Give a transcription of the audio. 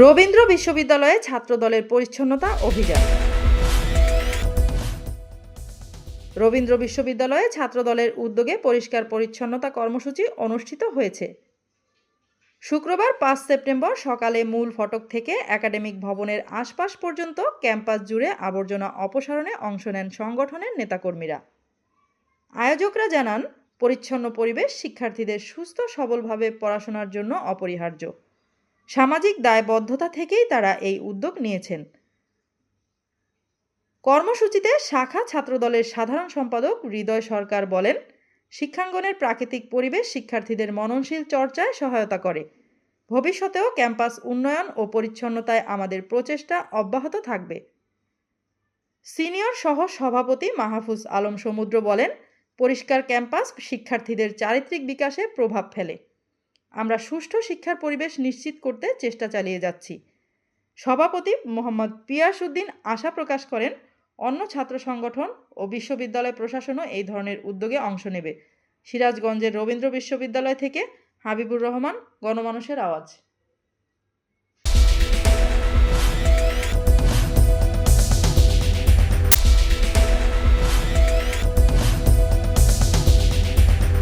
রবীন্দ্র বিশ্ববিদ্যালয়ে ছাত্রদলের পরিচ্ছন্নতা অভিযান। রবীন্দ্র বিশ্ববিদ্যালয়ে ছাত্রদলের উদ্যোগে পরিষ্কার পরিচ্ছন্নতা কর্মসূচি অনুষ্ঠিত হয়েছে। শুক্রবার পাঁচ সেপ্টেম্বর সকালে মূল ফটক থেকে একাডেমিক ভবনের আশপাশ পর্যন্ত ক্যাম্পাস জুড়ে আবর্জনা অপসারণে অংশ নেন সংগঠনের নেতাকর্মীরা। আয়োজকরা জানান, পরিচ্ছন্ন পরিবেশ শিক্ষার্থীদের সুস্থ সবলভাবে পড়াশোনার জন্য অপরিহার্য। সামাজিক দায়বদ্ধতা থেকেই তারা এই উদ্যোগ নিয়েছেন। কর্মসূচিতে শাখা ছাত্রদলের সাধারণ সম্পাদক হৃদয় সরকার বলেন, শিক্ষাঙ্গনের প্রাকৃতিক পরিবেশ শিক্ষার্থীদের মননশীল চর্চায় সহায়তা করে। ভবিষ্যতেও ক্যাম্পাস উন্নয়ন ও পরিচ্ছন্নতায় আমাদের প্রচেষ্টা অব্যাহত থাকবে। সিনিয়র সহ সভাপতি মাহফুজ আলম সমুদ্র বলেন, পরিষ্কার ক্যাম্পাস শিক্ষার্থীদের চারিত্রিক বিকাশে প্রভাব ফেলে। আমরা সুষ্ঠু শিক্ষার পরিবেশ নিশ্চিত করতে চেষ্টা চালিয়ে যাচ্ছি। সভাপতি মোহাম্মদ পিয়াসুদ্দিন আশা প্রকাশ করেন, অন্য ছাত্র সংগঠন ও বিশ্ববিদ্যালয় প্রশাসনও এই ধরনের উদ্যোগে অংশ নেবে। সিরাজগঞ্জের রবীন্দ্র বিশ্ববিদ্যালয় থেকে হাবিবুর রহমান, গণমানুষের আওয়াজ।